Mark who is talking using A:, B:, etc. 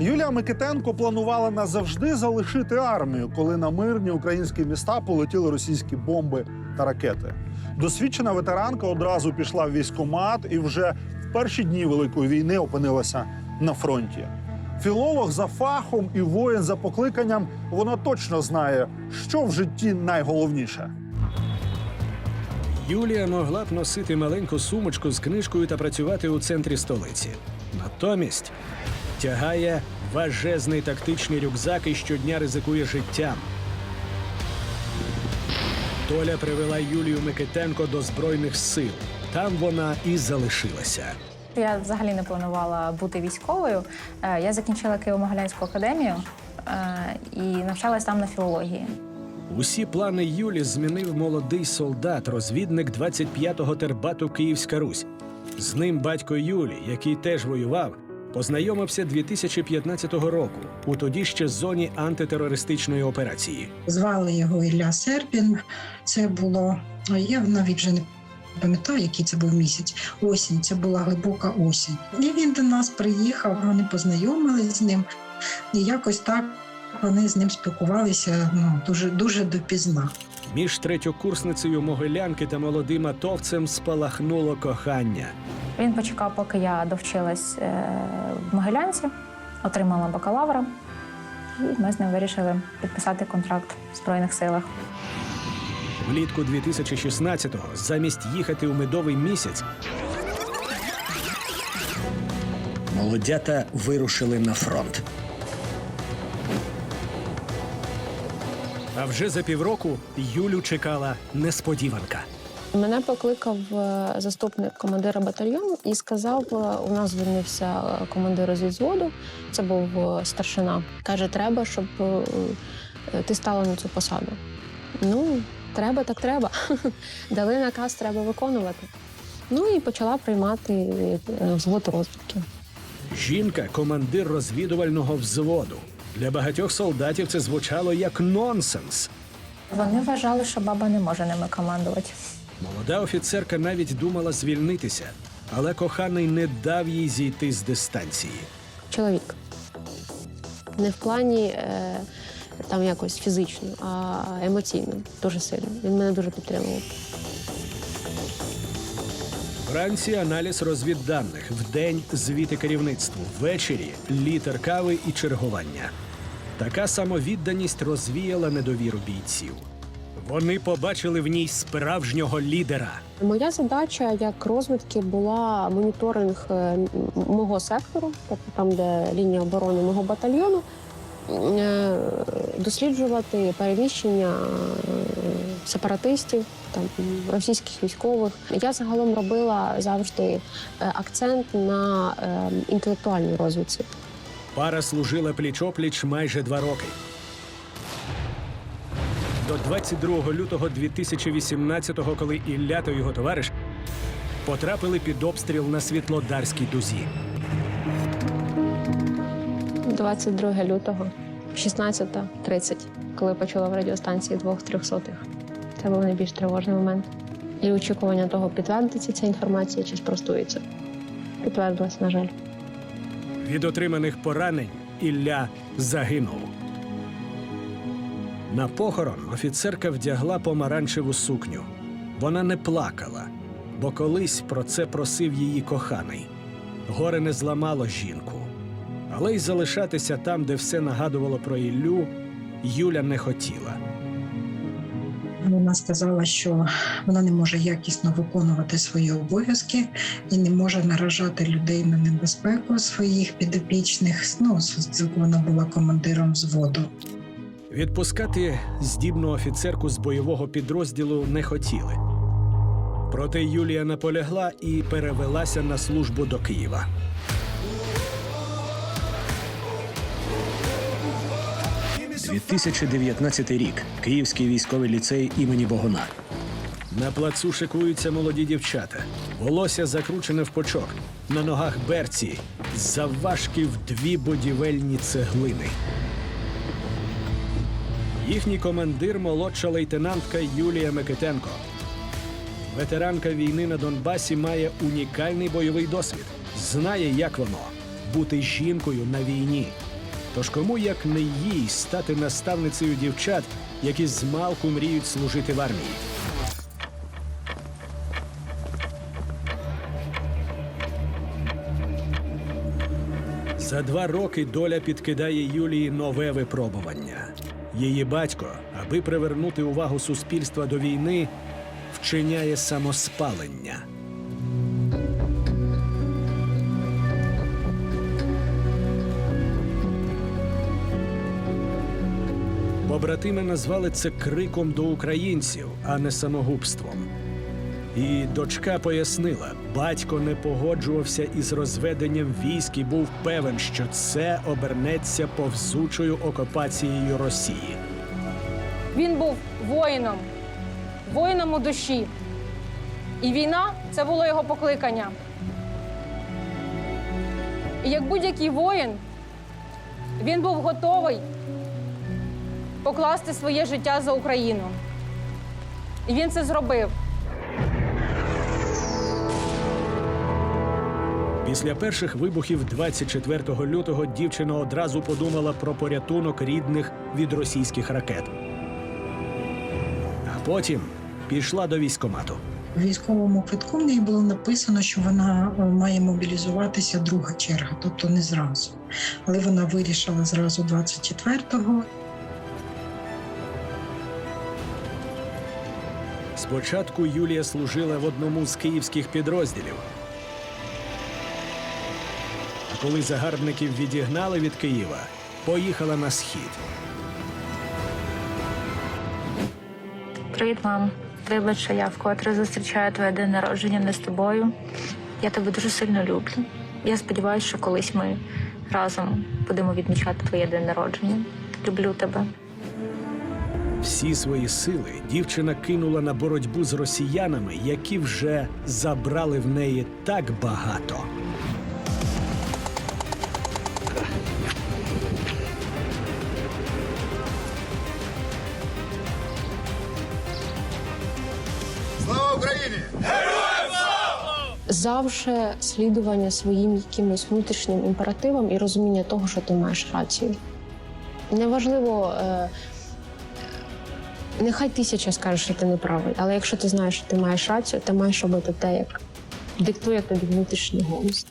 A: Юлія Микитенко планувала назавжди залишити армію, коли на мирні українські міста полетіли російські бомби та ракети. Досвідчена ветеранка одразу пішла в військкомат і вже в перші дні Великої війни опинилася на фронті. Філолог за фахом і воїн за покликанням, вона точно знає, що в житті найголовніше.
B: Юлія могла б носити маленьку сумочку з книжкою та працювати у центрі столиці. Натомість тягає важезний тактичний рюкзак і щодня ризикує життям. Доля привела Юлію Микитенко до Збройних сил. Там вона і залишилася.
C: Я взагалі не планувала бути військовою. Е, Я закінчила Києво-Могилянську академію е, і навчалась там на філології.
B: Усі плани Юлі змінив молодий солдат, розвідник 25-го тербату Київська Русь. З ним батько Юлі, який теж воював, познайомився 2015 року у тоді ще зоні антитерористичної операції.
D: Звали його Ілля Серпін. Це було я навіть вже не пам'ятаю, який це був місяць. Осінь, це була глибока осінь. І він до нас приїхав. Вони познайомились з ним, і якось так вони з ним спілкувалися ну дуже дуже допізна.
B: Між третьокурсницею Могилянки та молодим атовцем спалахнуло кохання.
C: Він почекав, поки я довчилась е, в Могилянці, отримала бакалавра, і ми з ним вирішили підписати контракт в Збройних силах.
B: Влітку 2016-го, замість їхати у медовий місяць, молодята вирушили на фронт. А вже за півроку Юлю чекала несподіванка.
E: Мене покликав е, заступник командира батальйону і сказав: е, у нас звільнився е, командир розвідзводу, це був старшина. Каже, треба, щоб ти стала на цю посаду. Ну, треба, так треба. Дали наказ, треба виконувати. Ну і почала приймати взвод розвідки.
B: Жінка командир розвідувального взводу. Для багатьох солдатів це звучало як нонсенс.
C: Вони вважали, що баба не може ними командувати.
B: Молода офіцерка навіть думала звільнитися, але коханий не дав їй зійти з дистанції.
E: Чоловік. Не в плані е, там якось фізично, а емоційно, дуже сильно. Він мене дуже підтримував.
B: Вранці аналіз розвідданих, вдень звіти керівництву, ввечері літер кави і чергування. Така самовідданість розвіяла недовіру бійців. Вони побачили в ній справжнього лідера.
E: Моя задача як розвідки була моніторинг е, мого сектору, тобто там, де лінія оборони мого батальйону, е, досліджувати переміщення е, сепаратистів, там російських військових. Я загалом робила завжди акцент на е, інтелектуальній розвідці.
B: Пара служила пліч-опліч майже два роки. До 22 лютого 2018-го, коли Ілля та його товариш потрапили під обстріл на Світлодарській дузі.
E: 22 лютого, 16.30, коли почула в радіостанції двох трьохсотих. Це був найбільш тривожний момент. І очікування того, підтвердиться ця інформація чи спростується. Підтвердилась, на жаль.
B: Від отриманих поранень Ілля загинув. На похорон офіцерка вдягла помаранчеву сукню. Вона не плакала, бо колись про це просив її коханий. Горе не зламало жінку. Але й залишатися там, де все нагадувало про Іллю, Юля не хотіла.
D: Вона сказала, що вона не може якісно виконувати свої обов'язки і не може наражати людей на небезпеку своїх підопічних. Ну, вона була командиром взводу.
B: Відпускати здібну офіцерку з бойового підрозділу не хотіли. Проте Юлія наполягла і перевелася на службу до Києва. «2019 рік. Київський військовий ліцей імені Богуна. На плацу шикуються молоді дівчата. Волосся закручене в пучок. На ногах берці. Завважки в дві будівельні цеглини. Їхній командир молодша лейтенантка Юлія Микитенко. Ветеранка війни на Донбасі має унікальний бойовий досвід. Знає, як воно бути жінкою на війні. Тож кому як не їй стати наставницею дівчат, які змалку мріють служити в армії? За два роки доля підкидає Юлії нове випробування. Її батько, аби привернути увагу суспільства до війни, вчиняє самоспалення. Побратими назвали це криком до українців, а не самогубством. І дочка пояснила, батько не погоджувався із розведенням військ і був певен, що це обернеться повзучою окупацією Росії.
F: Він був воїном, воїном у душі. І війна це було його покликання. І як будь-який воїн, він був готовий покласти своє життя за Україну. І він це зробив.
B: Після перших вибухів 24 лютого дівчина одразу подумала про порятунок рідних від російських ракет. А потім пішла до військомату.
D: В військовому квитку в неї було написано, що вона е, має мобілізуватися друга черга, тобто не зразу. Але вона вирішила зразу 24-го.
B: Спочатку Юлія служила в одному з київських підрозділів. А коли загарбників відігнали від Києва, поїхала на схід.
C: Привіт, мам. Вибач, що я вкотре зустрічаю твоє день народження не з тобою. Я тебе дуже сильно люблю. Я сподіваюся, що колись ми разом будемо відмічати твоє день народження. Люблю тебе.
B: Всі свої сили дівчина кинула на боротьбу з росіянами, які вже забрали в неї так багато.
E: Завжди слідування своїм якимось внутрішнім імперативам і розуміння того, що ти маєш рацію. Неважливо, е, нехай тисяча скаже, що ти неправий, але якщо ти знаєш, що ти маєш рацію, ти маєш робити те, як диктує тобі внутрішній голос.